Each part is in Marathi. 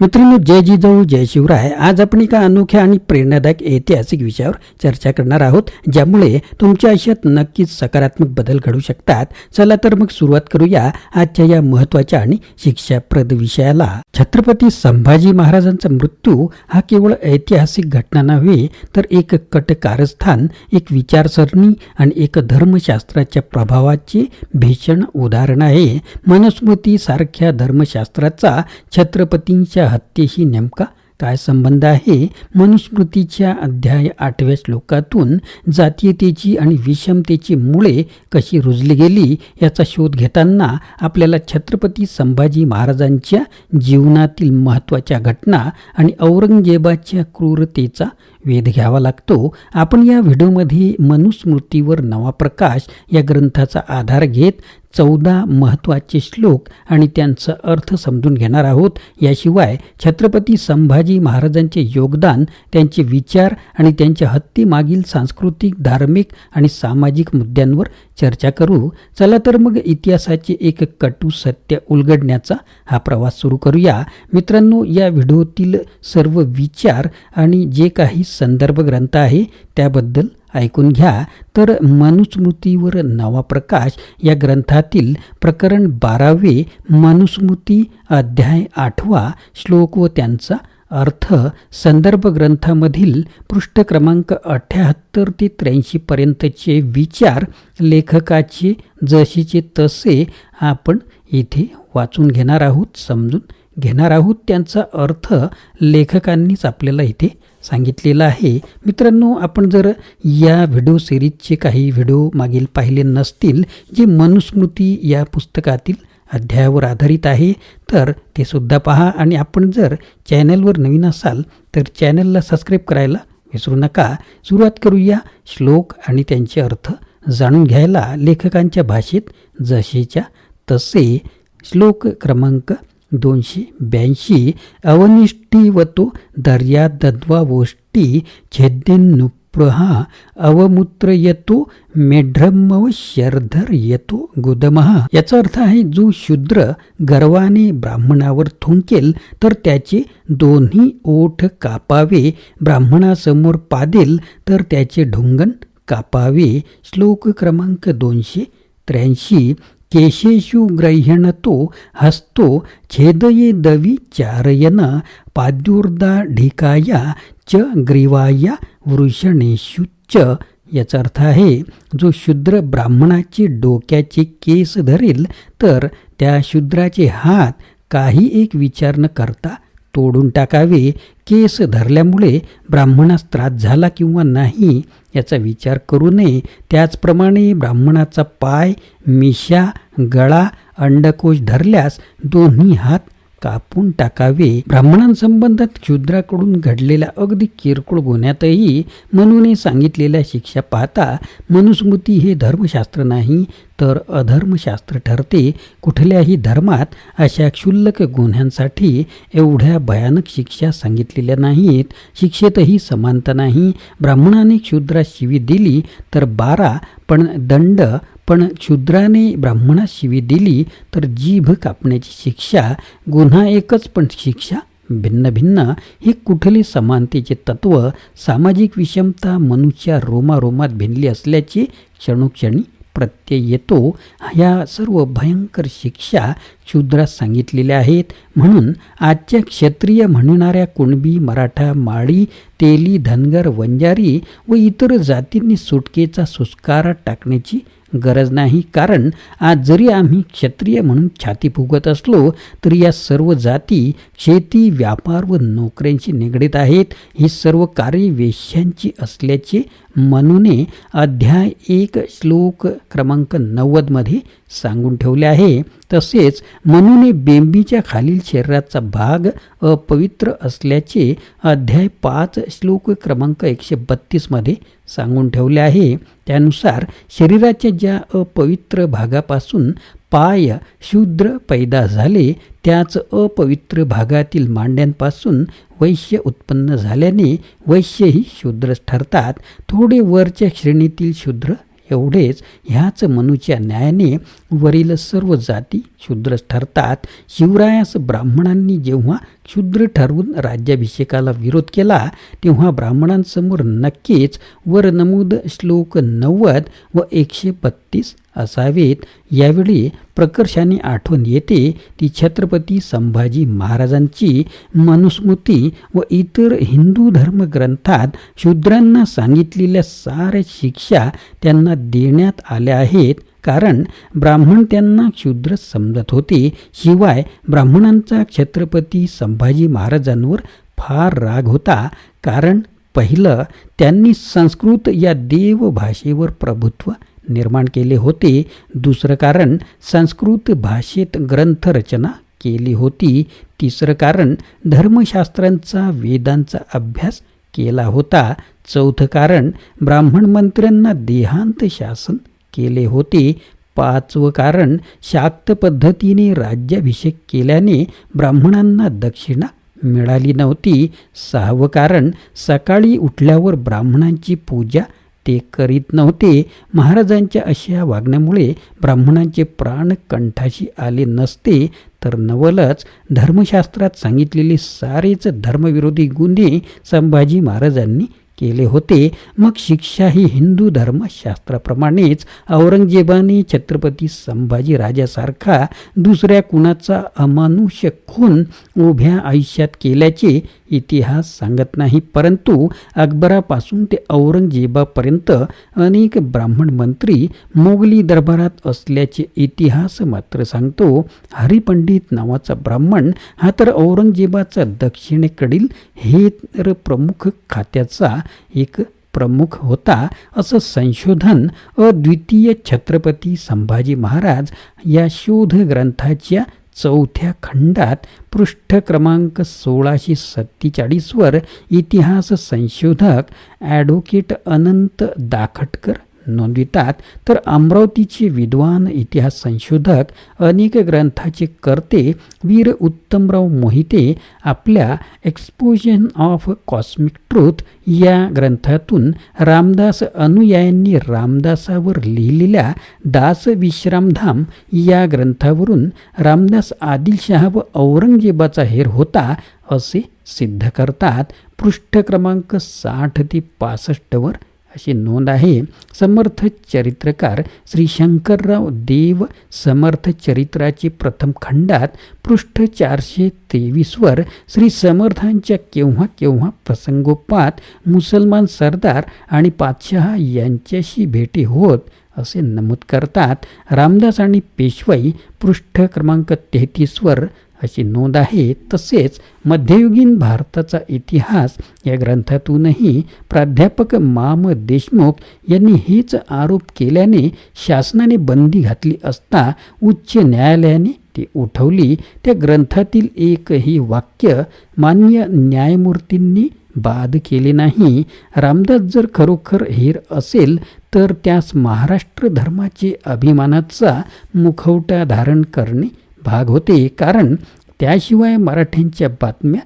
मित्रांनो जय जिजाऊ जय शिवराय. आज आपण एका अनोख्या आणि प्रेरणादायक ऐतिहासिक विषयावर चर्चा करणार आहोत ज्यामुळे तुमच्या आयुष्यात नक्कीच सकारात्मक बदल घडू शकतात. चला तर मग सुरुवात करूया आजच्या या महत्त्वाच्या आणि शिक्षाप्रद विषयाला. छत्रपती संभाजी महाराजांचा मृत्यू हा केवळ ऐतिहासिक घटना नव्हे तर एक कट कारस्थान एक विचारसरणी आणि एक धर्मशास्त्राच्या प्रभावाचे भीषण उदाहरण आहे. मनुस्मृती सारख्या धर्मशास्त्राचा छत्रपतींच्या हत्येशी नेमका काय संबंध आहे? मनुस्मृतीच्या अध्याय आठव्या श्लोकातून जातीयतेची आणि विषमतेची मुळे कशी रुजली गेली याचा शोध घेताना आपल्याला छत्रपती संभाजी महाराजांच्या जीवनातील महत्त्वाच्या घटना आणि औरंगजेबाच्या क्रूरतेचा वेध घ्यावा लागतो. आपण या व्हिडिओमध्ये मनुस्मृतीवर नवा प्रकाश या ग्रंथाचा आधार घेत चौदा महत्त्वाचे श्लोक आणि त्यांचा अर्थ समजून घेणार आहोत. याशिवाय छत्रपती संभाजी महाराजांचे योगदान त्यांचे विचार आणि त्यांच्या हत्तीमागील सांस्कृतिक धार्मिक आणि सामाजिक मुद्द्यांवर चर्चा करू. चला तर मग इतिहासाचे एक कटू सत्य उलगडण्याचा हा प्रवास सुरू करूया. मित्रांनो या व्हिडिओतील सर्व विचार आणि जे काही संदर्भ ग्रंथ आहे त्याबद्दल ऐकून घ्या. तर मनुस्मृतीवर नवा प्रकाश या ग्रंथातील प्रकरण बारावे मनुस्मृती अध्याय आठवा श्लोक व त्यांचा अर्थ संदर्भ ग्रंथामधील पृष्ठ क्रमांक अठ्याहत्तर ते त्र्याऐंशीपर्यंतचे विचार लेखकाचे जशीचे तसे आपण इथे वाचून घेणार आहोत समजून घेणार आहोत. त्यांचा अर्थ लेखकांनीच आपल्याला इथे सांगितलेलं आहे. मित्रांनो आपण जर या व्हिडिओ सिरीजचे काही व्हिडिओ मागील पाहिले नसतील जे मनुस्मृती या पुस्तकातील अध्यायावर आधारित आहे तर ते सुद्धा पहा आणि आपण जर चॅनलवर नवीन असाल तर चॅनलला सबस्क्राईब करायला विसरू नका. सुरुवात करूया श्लोक आणि त्यांचे अर्थ जाणून घ्यायला लेखकांच्या भाषेत जसेच्या तसे. श्लोक क्रमांक दोनशे ब्याऐंशी अवनिष्ठीवतो दर्या दद्वावोष्टी छेद्यन्नुप्रहा अवमूत्र येतो मेढ्रमव शर्धर येतो गुदमहा याचा अर्थ आहे जो शूद्र गर्वाने ब्राह्मणावर थुंकेल तर त्याचे दोन्ही ओठ कापावे. ब्राह्मणासमोर पादेल तर त्याचे ढुंगण कापावे. श्लोक क्रमांक दोनशे त्र्याऐंशी केशेषु ग्रह्यणतो हस्तो छेदये दवि चारयन पाद्युर्दा ढिकाया च ग्रीवाया वृषणेषु च याचा अर्थ आहे जो शूद्र ब्राह्मणाचे डोक्याचे केस धरेल तर त्या शूद्राचे हात काही एक विचार न करता तोडून टाकावे. केस धरल्यामुळे ब्राह्मणास त्रास झाला किंवा नाही याचा विचार करू नये. त्याचप्रमाणे ब्राह्मणाचा पाय मिशा गळा अंडकोश धरल्यास दोन्ही हात कापून टाकावे. ब्राह्मणांसंबंधात क्षुद्राकडून घडलेल्या अगदी किरकोळ गुन्ह्यातही मनूने सांगितलेल्या शिक्षा पाहता मनुस्मृती हे धर्मशास्त्र नाही तर अधर्मशास्त्र ठरते. कुठल्याही धर्मात अशा क्षुल्लक गुन्ह्यांसाठी एवढ्या भयानक शिक्षा सांगितलेल्या नाहीत. शिक्षेतही समानता नाही. ब्राह्मणाने क्षुद्रास शिवी दिली तर बारा पण दंड पण क्षुद्राने ब्राह्मणास शिवी दिली तर जीभ कापण्याची शिक्षा गुन्हा एकच पण शिक्षा भिन्न भिन्न. हे कुठले समानतेचे तत्व सामाजिक विषमता मनुष्या रोमारोमात भिनली असल्याचे क्षणोक्षणी प्रत्यय येतो. ह्या सर्व भयंकर शिक्षा शूद्रास सांगितलेल्या आहेत. म्हणून आजच्या क्षत्रिय म्हणणाऱ्या कुणबी मराठा माळी तेली धनगर वंजारी व इतर जातींनी सुटकेचा सुस्कारा टाकण्याची गरज नाही. कारण आज जरी आम्ही क्षत्रिय म्हणून छाती फुगत असलो तरी या सर्व जाती शेती व्यापार व नोकऱ्यांशी निगडीत आहेत. ही सर्व कार्य वेश्यांची असल्याचे मनुने अध्याय एक श्लोक क्रमांक नव्वदमध्ये सांगून ठेवले आहे. तसेच म्हणून बेंबीच्या खालील शरीराचा भाग अपवित्र असल्याचे अध्याय पाच श्लोक क्रमांक एकशे बत्तीसमध्ये सांगून ठेवले आहे. त्यानुसार शरीराच्या ज्या अपवित्र भागापासून पाय शूद्र पैदा झाले त्याच अपवित्र भागातील मांड्यांपासून वैश्य उत्पन्न झाल्याने वैश्यही शूद्रच ठरतात. थोडे वरच्या श्रेणीतील शूद्र एवढेच. ह्याच मनुच्या न्यायाने वरील सर्व जाती शूद्र ठरतात. शिवरायास ब्राह्मणांनी जेव्हा शूद्र ठरवून राज्याभिषेकाला विरोध केला तेव्हा ब्राह्मणांसमोर नक्कीच वर नमूद श्लोक नव्वद व एकशे बत्तीस असावेत. यावेळी प्रकर्षाने आठवण येते ती छत्रपती संभाजी महाराजांची मनुस्मृती व इतर हिंदू धर्मग्रंथात शूद्रांना सांगितलेल्या साऱ्या शिक्षा त्यांना देण्यात आल्या आहेत. कारण ब्राह्मण त्यांना क्षुद्र समजत होते. शिवाय ब्राह्मणांचा छत्रपती संभाजी महाराजांवर फार राग होता. कारण पहिलं त्यांनी संस्कृत या देवभाषेवर प्रभुत्व निर्माण केले होते. दुसरं कारण संस्कृत भाषेत ग्रंथरचना केली होती. तिसरं कारण धर्मशास्त्रांचा वेदांचा अभ्यास केला होता. चौथं कारण ब्राह्मण मंत्र्यांना देहांत शासन केले होते. पाचवं कारण शाक्त पद्धतीने राज्याभिषेक केल्याने ब्राह्मणांना दक्षिणा मिळाली नव्हती. सहावं कारण सकाळी उठल्यावर ब्राह्मणांची पूजा ते करीत नव्हते. महाराजांच्या अशा वागण्यामुळे ब्राह्मणांचे प्राण कंठाशी आले नसते तर नवलच धर्मशास्त्रात सांगितलेले सारेच धर्मविरोधी गुन्हे संभाजी महाराजांनी केले होते. मग शिक्षा ही हिंदू धर्मशास्त्राप्रमाणेच औरंगजेबाने छत्रपती संभाजी राजासारखा दुसऱ्या कुणाचा अमानुष्य खून उभ्या आयुष्यात केल्याचे इतिहास सांगत नाही. परंतु अकबरापासून ते औरंगजेबापर्यंत अनेक ब्राह्मण मंत्री मोगली दरबारात असल्याचे इतिहास मात्र सांगतो. हरिपंडित नावाचा ब्राह्मण हा तर औरंगजेबाचा दक्षिणेकडील हे तर प्रमुख खात्याचा एक प्रमुख होता असं संशोधन अद्वितीय छत्रपती संभाजी महाराज या शोध ग्रंथाच्या चौथ्या खंडात पृष्ठ क्रमांक सोळाशे सत्तेचाळीसवर इतिहास संशोधक ॲडव्होकेट अनंत दाखटकर नोंदवितात तर अमरावतीचे विद्वान इतिहास संशोधक अनेक ग्रंथाचे कर्ते वीर उत्तमराव मोहिते आपल्या एक्सपोजन ऑफ कॉस्मिक ट्रूथ या ग्रंथातून रामदास अनुयायांनी रामदासावर लिहिलेल्या दास विश्रामधाम या ग्रंथावरून रामदास आदिलशहा व औरंगजेबाचा हेर होता असे सिद्ध करतात. पृष्ठ क्रमांक साठ ते पासष्टवर अशी नोंद आहे. समर्थ चरित्रकार श्री शंकरराव देव समर्थ चरित्राचे प्रथम खंडात पृष्ठ चारशे तेवीसवर श्री समर्थांच्या केव्हा केव्हा प्रसंगोपात मुसलमान सरदार आणि पातशहा यांच्याशी भेटी होत असे नमूद करतात. रामदास आणि पेशवाई पृष्ठ क्रमांक तेहतीसवर अशी नोंद आहे. तसेच मध्ययुगीन भारताचा इतिहास या ग्रंथातूनही प्राध्यापक माम देशमुख यांनी हेच आरोप केल्याने शासनाने बंदी घातली असता उच्च न्यायालयाने ती उठवली. त्या ग्रंथातील एकही वाक्य मान्य न्यायमूर्तींनी बाद केले नाही. रामदास जर खरोखर हेर असेल तर त्यास महाराष्ट्र धर्माचे अभिमानाचा मुखवटा धारण करणे भाग होते कारण त्याशिवाय मराठ्यांच्या बातम्या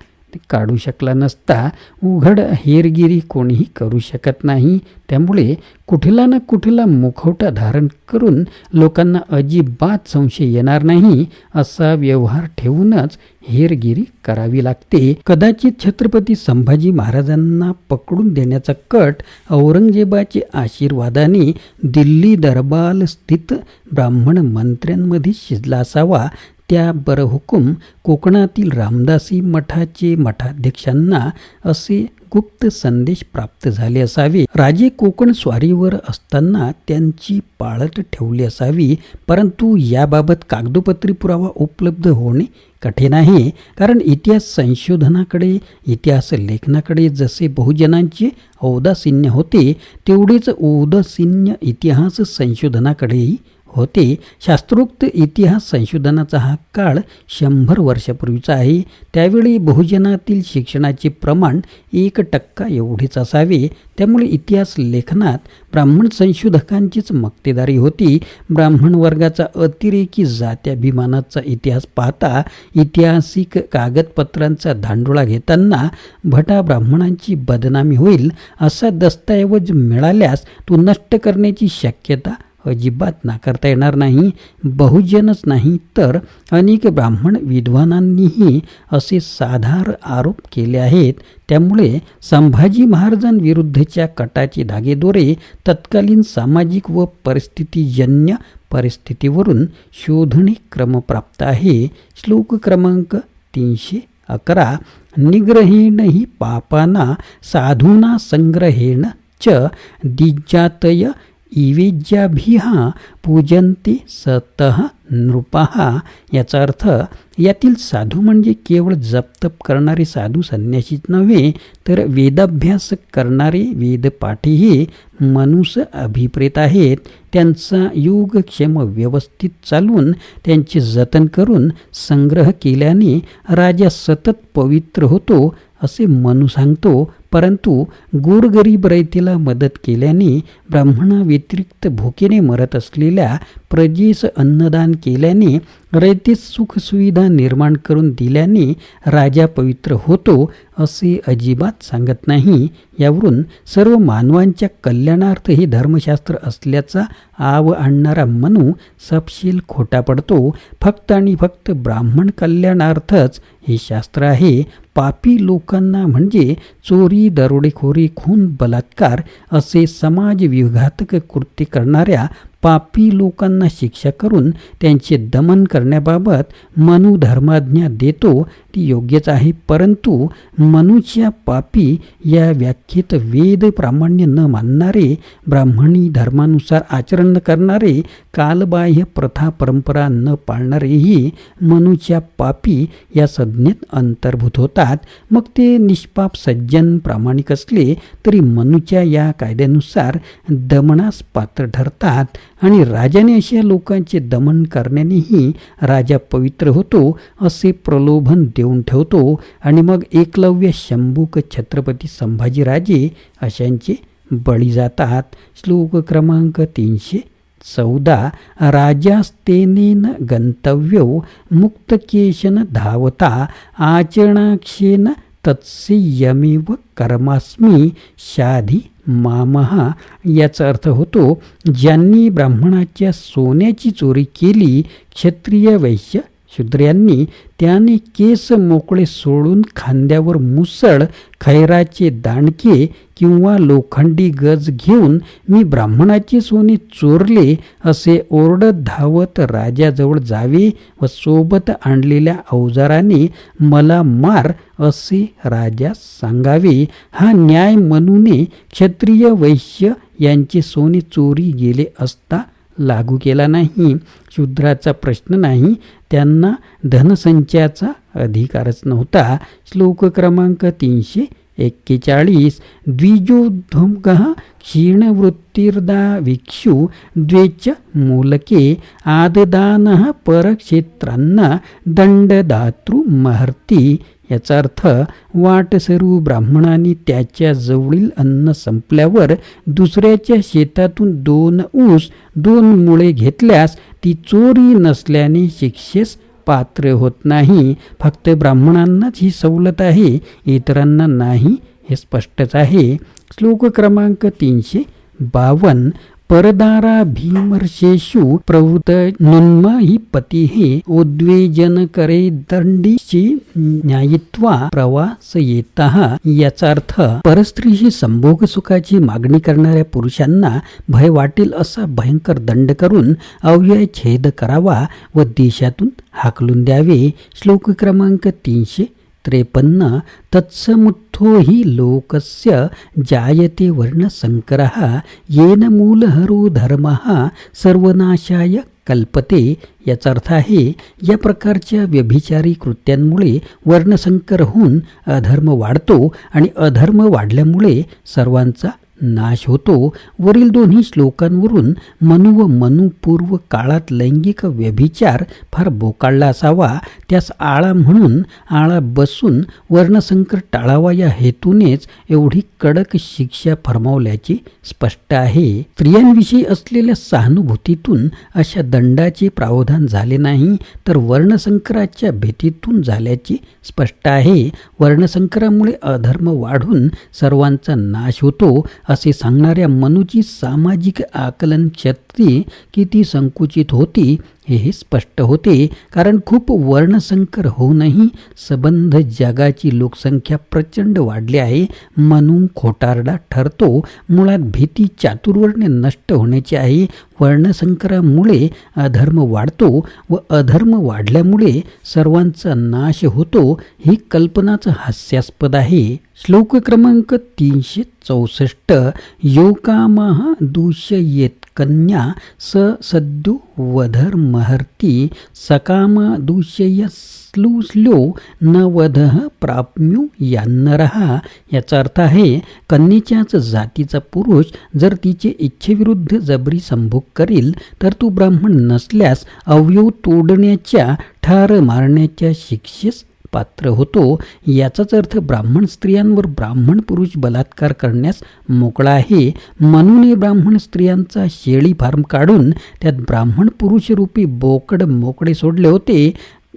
काढू शकला नसता. उघड हेरगिरी कोणीही करू शकत नाही. त्यामुळे कुठला ना कुठला मुखवटा धारण करून लोकांना अजिबात संशय येणार नाही असा व्यवहार ठेवूनच हेरगिरी करावी लागते. कदाचित छत्रपती संभाजी महाराजांना पकडून देण्याचा कट औरंगजेबाचे आशीर्वादाने दिल्ली दरबार स्थित ब्राह्मण मंत्र्यांमध्ये शिजला असावा त्या बरहुकूम कोकणातील रामदासी मठाचे मठाध्यक्षांना असे गुप्त संदेश प्राप्त झाले असावे. राजे कोकण स्वारीवर असताना त्यांची पाळत ठेवली असावी परंतु याबाबत कागदोपत्री पुरावा उपलब्ध होणे कठीण आहे कारण इतिहास संशोधनाकडे इतिहास लेखनाकडे जसे बहुजनांचे औदासीन्य होते तेवढेच औदासीन्य इतिहास संशोधनाकडेही होते. शास्त्रोक्त इतिहास संशोधनाचा हा काळ शंभर वर्षापूर्वीचा आहे. त्यावेळी बहुजनातील शिक्षणाचे प्रमाण एक टक्का एवढेच असावे. त्यामुळे इतिहास लेखनात ब्राह्मण संशोधकांचीच मक्तेदारी होती. ब्राह्मण वर्गाचा अतिरेकी जात्याभिमानाचा इतिहास पाहता ऐतिहासिक कागदपत्रांचा धांडोळा घेताना भटा ब्राह्मणांची बदनामी होईल असा दस्तऐवज मिळाल्यास तो नष्ट करण्याची शक्यता अजिबात नाकारता येणार नाही बहुजनच नाही तर अनेक ब्राह्मण विद्वानांनीही असे साधार आरोप केले आहेत. त्यामुळे संभाजी महाराजांविरुद्धच्या कटाचे धागेदोरे तत्कालीन सामाजिक व परिस्थितीजन्य परिस्थितीवरून शोधणे क्रमप्राप्त आहे. श्लोक क्रमांक तीनशे अकरा निग्रहेण ही पापाना साधूना संग्रहेण च दिज्जातय इवेज्याभिहा पूजंती सतः नृपहा याचा अर्थ यातील साधू म्हणजे केवळ जपतप करणारे साधू संन्यासीच नव्हे तर वेदाभ्यास करणारे वेदपाठीही मनुस अभिप्रेत आहेत. त्यांचा योगक्षेम व्यवस्थित चालून त्यांचे जतन करून संग्रह केल्याने राजा सतत पवित्र होतो असे मनू सांगतो. परंतु गोरगरीब रयतीला मदत केल्याने ब्राह्मणा व्यतिरिक्त भुकेने मरत असलेल्या प्रजेस अन्नदान केल्याने रयतीस सुखसुविधा निर्माण करून दिल्याने राजा पवित्र होतो असे अजिबात सांगत नाही. यावरून सर्व मानवांच्या कल्याणार्थ हे धर्मशास्त्र असल्याचा आव आणणारा मनू सपशील खोटा पडतो. फक्त आणि फक्त ब्राह्मण कल्याणार्थच हे शास्त्र आहे. पापी लोकांना म्हणजे चोरी दरोडेखोरी खून बलात्कार असे समाज विघातक कृत्य करणाऱ्या पापी लोकांना शिक्षा करून त्यांचे दमन करण्याबाबत मनु धर्माज्ञा देतो ती योग्यच आहे. परंतु मनुच्या पापी या व्याख्येत वेद प्रामाण्य न मानणारे ब्राह्मणी धर्मानुसार आचरण न करणारे कालबाह्य प्रथा परंपरा न पाळणारेही मनुच्या पापी या संज्ञेत अंतर्भूत होतात. मग ते निष्पाप सज्जन प्रामाणिक असले तरी मनुच्या या कायद्यानुसार दमनास पात्र ठरतात. आणि राजाने अशा लोकांचे दमन करण्यानेही राजा पवित्र होतो असे प्रलोभन देऊन ठेवतो. आणि मग एकलव्य शंभूक छत्रपती संभाजीराजे अशांचे बळी जातात. श्लोक क्रमांक तीनशे चौदा. राजास्तेनेन गंतव्यो मुक्तकेशन धावता आचरणाक्षेन तत्सेयमेव कर्मास्मी शाधी मामहा याचा अर्थ होतो ज्यांनी ब्राह्मणाच्या सोन्याची चोरी केली क्षत्रिय वैश्य शूद्रांनी त्याने केस मोकळे सोडून खांद्यावर मुसळ खैराचे दाणके किंवा लोखंडी गज घेऊन मी ब्राह्मणाचे सोने चोरले असे ओरडत धावत राजाजवळ जावे व सोबत आणलेल्या अवजाराने मला मार असे राजा सांगावे. हा न्याय म्हणूने क्षत्रिय वैश्य यांचे सोने चोरी गेले असता लागू केला नाही शूद्राचा प्रश्न नाही त्यांना धनसंचयाचा अधिकारच नव्हता. श्लोक क्रमांक तीनशे एक्केचाळीस. द्विजोध्वंग क्षीणवृत्तीर्दा विक्षु द्वेच मूलके आददान परक्षेत्रांना दंडदातृमहर्ती याचा अर्थ वाटसरू ब्राह्मणाने त्याच्या जवळील अन्न संपल्यावर दुसऱ्याच्या शेतातून दोन ऊस दोन मुळे घेतल्यास ती चोरी नसल्याने शिक्षेस पात्र होत नाही. फक्त ब्राह्मणांनाच ही सवलत आहे इतरांना नाही हे स्पष्टच आहे. श्लोक क्रमांक तीनशे बावन. परदारा भीमर्षेषु प्रवृत नुन्म हि पतिः उद्वेजन करे दंडीची न्यायित्वा प्रवास येता याचा अर्थ परस्त्रीशी संभोग सुखाची मागणी करणाऱ्या पुरुषांना भय वाटेल असा भयंकर दंड करून अव्यय छेद करावा व देशातून हाकलून द्यावे. श्लोक क्रमांक तीनशे त्रेपन्न तत्समुत्थो हि लोकस्य जायते वर्णसंकरः येन मूलहरो धर्मः सर्वनाशाय कल्पते। याचा अर्थ आहे या प्रकारच्या व्यभिचारी कृत्यांमुळे वर्णसंकर होऊन अधर्म वाढतो आणि अधर्म वाढल्यामुळे सर्वांचा नाश होतो. वरील दोन्ही श्लोकांवरून मनु व मनुपूर्व काळात लैंगिक व्यभिचार फार बोकाळला असावा. त्यास आळा म्हणून आळा बसून वर्णसंकर टाळावा या हेतूनेच एवढी कडक शिक्षा फरमावल्याचे स्पष्ट आहे. स्त्रियांविषयी असलेल्या सहानुभूतीतून अशा दंडाचे प्रावधान झाले नाही तर वर्णसंकराच्या भीतीतून झाल्याचे स्पष्ट आहे. वर्णसंकरामुळे अधर्म वाढून सर्वांचा नाश होतो. असे सांगणाऱ्या मनुची सामाजिक आकलन शक्ती किती संकुचित होती हे स्पष्ट होते कारण खूप वर्णसंकर होऊनही सबंध जगाची लोकसंख्या प्रचंड वाढली आहे. म्हणून खोटारडा ठरतो मुळात भीती चातुर्वर्ण्य नष्ट होण्याची आहे. वर्णसंकरामुळे अधर्म वाढतो व अधर्म वाढल्यामुळे सर्वांचा नाश होतो ही कल्पनाच हास्यास्पद आहे. श्लोक क्रमांक तीनशे चौसष्ट योकामः दूषयेत कन्या स सद्यो वधर महर्ती सकाम दूषय स्लुस्लो न वधः यान्न रहा याचा अर्थ आहे कन्येच्याच जातीचा पुरुष जर तिचे इच्छेविरुद्ध जबरी संभोग करील तर तू ब्राह्मण नसल्यास अवयव तोडण्याच्या ठार मारण्याच्या शिक्षेस पात्र होतो. याचाच अर्थ ब्राह्मण स्त्रियांवर ब्राह्मण पुरुष बलात्कार करण्यास मोकळा आहे. म्हणून ब्राह्मण स्त्रियांचा शेळी फार्म काढून त्यात ब्राह्मण पुरुषरूपी बोकड मोकळे सोडले होते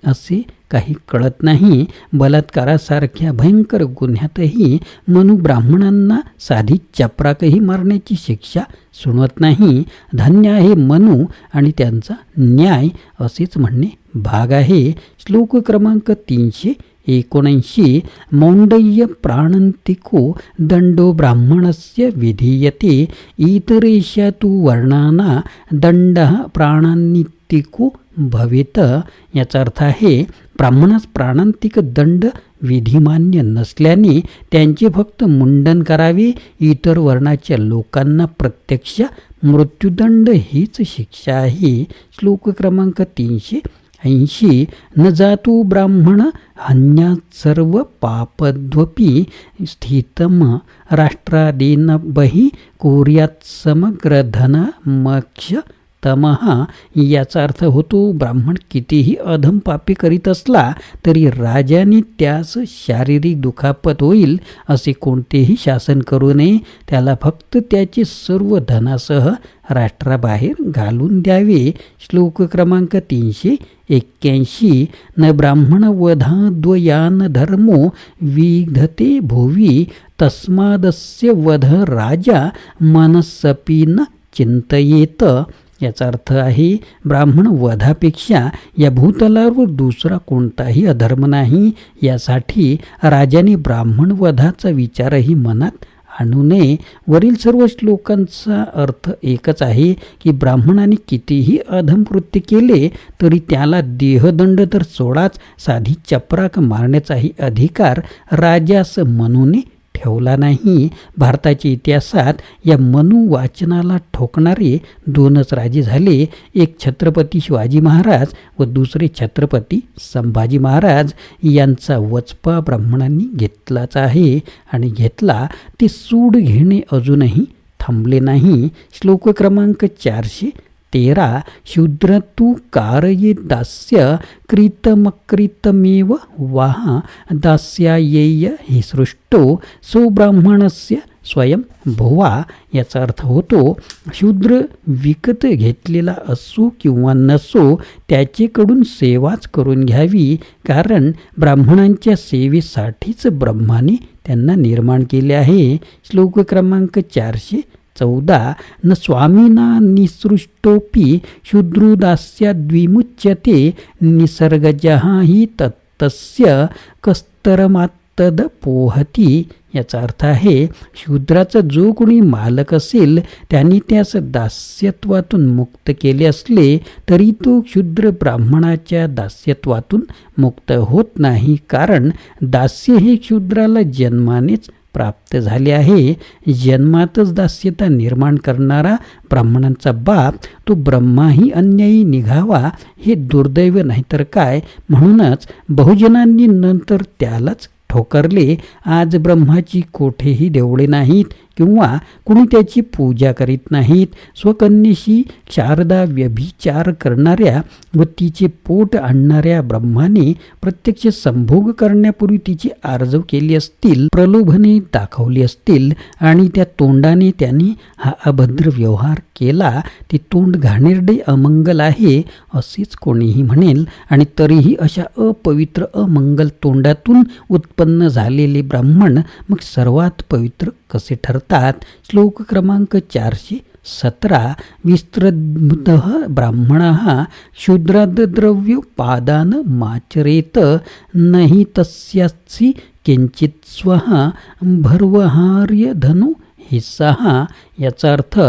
असे काही कळत नाही. बलात्कारासारख्या भयंकर गुन्ह्यातही मनु ब्राह्मणांना साधी चपराकही मारण्याची शिक्षा सुणवत नाही. धन्य आहे मनु आणि त्यांचा न्याय असेच म्हणणे भाग आहे. श्लोक क्रमांक तीनशे एकोणऐंशी. मौंडय्य प्राणंतिको दंडो ब्राह्मणस्य विधीयते. इतरेशा तू वर्णाना दंड प्राणांतिको भवेत. याचा अर्थ आहे ब्राह्मणास प्राणांतिक दंड विधिमान्य नसल्याने त्यांचे फक्त मुंडन करावे. इतर वर्णाच्या लोकांना प्रत्यक्ष मृत्यूदंड हीच शिक्षा आहे. श्लोक क्रमांक तीनशे ऐंशी न जातु ब्राह्मण हन्यात सर्व पापद्वपी स्थितम राष्ट्रादीन बही कुर्यात समग्र धन मक्ष तमहा याचा अर्थ होतो ब्राह्मण कितीही अधम पापी करीत असला तरी राजाने त्यास शारीरिक दुखापत होईल असे कोणतेही शासन करू नये. त्याला फक्त त्याचे सर्व धनासह राष्ट्राबाहेर घालून द्यावे. श्लोक क्रमांक तीनशे एक्क्याऐंशी. न ब्राह्मण वधाद्वयान धर्मो विधते भुवी तस्मादस्य वध राजा मनसपी न चिंतयेत. याचा अर्थ आहे ब्राह्मण वधापेक्षा या भूतलावर दुसरा कोणताही अधर्म नाही यासाठी राजाने ब्राह्मण वधाचा विचारही मनात आणू नये. वरील सर्व श्लोकांचा अर्थ एकच आहे की ब्राह्मणाने कितीही अधमकृत्य केले तरी त्याला देहदंड तर सोडाच साधी चपराक मारण्याचाही अधिकार राजास मनूने ठेवला नाही. भारताच्या इतिहासात या मनुवाचनाला ठोकणारे दोनच राजे झाले. एक छत्रपती शिवाजी महाराज व दुसरे छत्रपती संभाजी महाराज. यांचा वचपा ब्राह्मणांनी घेतलाच आहे आणि घेतला. ते सूड घेणे अजूनही थांबले नाही. श्लोक क्रमांक चारशे तेरा शूद्र तू कारये दास्य कृतमकृतमेव वाह दास्यायेय हि सृष्टो सो ब्राह्मणस्य स्वयं भुवा। याचा अर्थ होतो शूद्र विकत घेतलेला असो किंवा नसो त्याचेकडून सेवाच करून घ्यावी कारण ब्राह्मणांच्या सेवेसाठीच ब्रह्माने त्यांना निर्माण केले आहे. श्लोक क्रमांक चारशे चौदा न स्वामिना निसृष्टोपी शूद्रुदास्याद्विमुच्यते निसर्गजहा ही तत्तस्य कस्तरमात्तद पोहती याचा अर्थ आहे शूद्राचा जो कोणी मालक असेल त्यांनी त्यास दास्यत्वातून मुक्त केले असले तरी तो शूद्र ब्राह्मणाच्या दास्यत्वातून मुक्त होत नाही. कारण दास्य हे शूद्राला जन्मानेच प्राप्त झाले आहे. जन्मातच दास्यता निर्माण करणारा ब्राह्मणांचा बाप तो ब्रह्माही अन्यायी निघावा हे दुर्दैव नाहीतर काय? म्हणूनच बहुजनांनी नंतर त्यालाच ठोकरले. आज ब्रह्माची कोठेही देवळे नाहीत. किंवा कुणी त्याची पूजा करीत नाहीत स्वकन्येशी शारदा व्यभिचार करणाऱ्या व तिचे पोट आणणाऱ्या ब्रह्माने प्रत्यक्ष संभोग करण्यापूर्वी तिची आर्जव केली असतील प्रलोभने दाखवली असतील आणि त्या तोंडाने त्यांनी हा अभद्र व्यवहार केला ते तोंड घाणेरडे अमंगल आहे असेच कोणीही म्हणेल. आणि तरीही अशा अपवित्र अमंगल तोंडातून उत्पन्न झालेले ब्राह्मण मग सर्वात पवित्र कसे ठरतात? श्लोक क्रमांक चारशे सतरा. विस्तृत ब्राह्मण क्षुद्राद्रव्योपादान माचरेत नाही तस्यासी किंचित स्वः भर्वहार्य धनु हिस्सा याचा अर्थ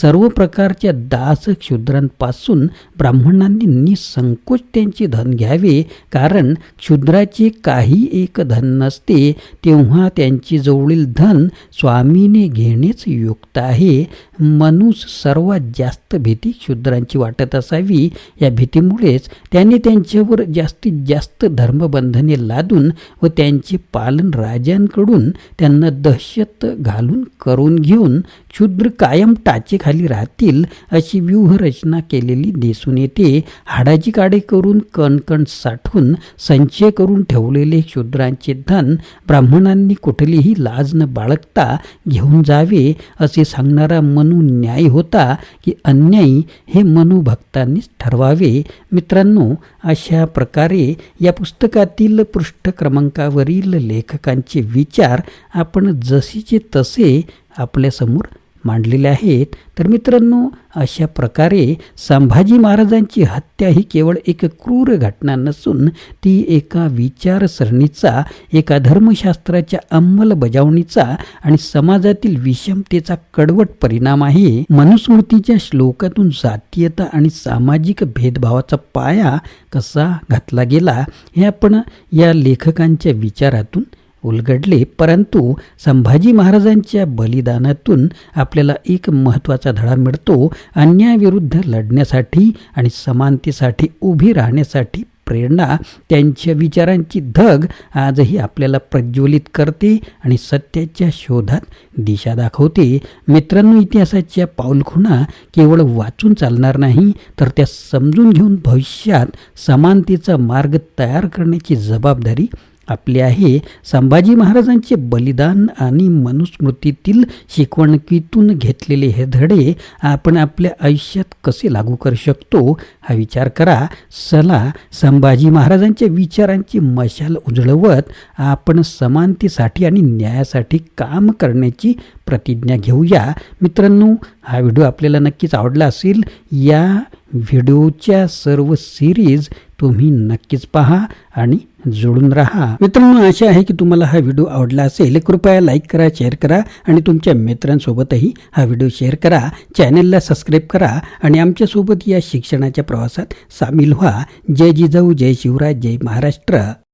सर्व प्रकारच्या दास क्षुद्रांपासून ब्राह्मणांनी निसंकोच त्यांचे धन घ्यावे कारण क्षुद्राचे काही एक धन नसते तेव्हा त्यांची जवळील धन स्वामीने घेणेच युक्त आहे. मनुस सर्वात जास्त भीती क्षुद्रांची वाटत असावी. या भीतीमुळेच त्याने त्यांच्यावर जास्तीत जास्त धर्मबंधने लादून व त्यांचे पालन राजांकडून त्यांना दहशत घालून करून घेऊन क्षुद्र कायम टाचेखाली राहतील अशी व्यूहरचना केलेली दिसून येते. हाडाची काडे करून कणकण साठवून संचय करून ठेवलेले शूद्रांचे धन ब्राह्मणांनी कुठलीही लाज न बाळगता घेऊन जावे असे सांगणारा मनु न्याय होता की अन्यायी हे मनुभक्तांनीच ठरवावे. मित्रांनो अशा प्रकारे या पुस्तकातील पृष्ठ क्रमांकावरील लेखकांचे विचार आपण जशीचे तसे आपल्यासमोर मांडलेले आहेत. तर मित्रांनो अशा प्रकारे संभाजी महाराजांची हत्या ही केवळ एक क्रूर घटना नसून ती एका विचारसरणीचा एका धर्मशास्त्राच्या अंमलबजावणीचा आणि समाजातील विषमतेचा कडवट परिणाम आहे. मनुस्मृतीच्या श्लोकातून जातीयता आणि सामाजिक भेदभावाचा पाया कसा घातला गेला हे आपण या लेखकांच्या विचारातून उलगडले परंतु संभाजी महाराजांच्या बलिदानातून आपल्याला एक महत्त्वाचा धडा मिळतो. अन्यायाविरुद्ध लढण्यासाठी आणि समानतेसाठी उभी राहण्यासाठी प्रेरणा त्यांच्या विचारांची धग आजही आपल्याला प्रज्वलित करते आणि सत्याच्या शोधात दिशा दाखवते. मित्रांनो इतिहासाच्या पाऊलखुणा केवळ वाचून चालणार नाही तर त्या समजून घेऊन भविष्यात समानतेचा मार्ग तयार करण्याची जबाबदारी आपले आहे. संभाजी महाराजांचे बलिदान आणि मनुस्मृतीतील शिकवणुकीतून घेतलेले हे धडे आपण आपल्या आयुष्यात कसे लागू करू शकतो? हा विचार करा. सला संभाजी महाराजांच्या विचारांची मशाल उजळवत आपण समानतेसाठी आणि न्यायासाठी काम करण्याची प्रतिज्ञा घेऊया. मित्रांनो हा व्हिडिओ आपल्याला नक्कीच आवडला असेल या व्हिडिओच्या सर्व सिरीज तुम्ही नक्कीच पहा आणि जोडून राहा. मित्रांनो आशा आहे की तुम्हाला हा व्हिडिओ आवडला असेल. कृपया लाईक करा शेअर करा आणि तुमच्या मित्रांसोबतही हा व्हिडिओ शेअर करा. चॅनलला सबस्क्राईब करा आणि आमच्यासोबत या शिक्षणाच्या प्रवासात सामील व्हा. जय जिजाऊ जय शिवराज जय महाराष्ट्र.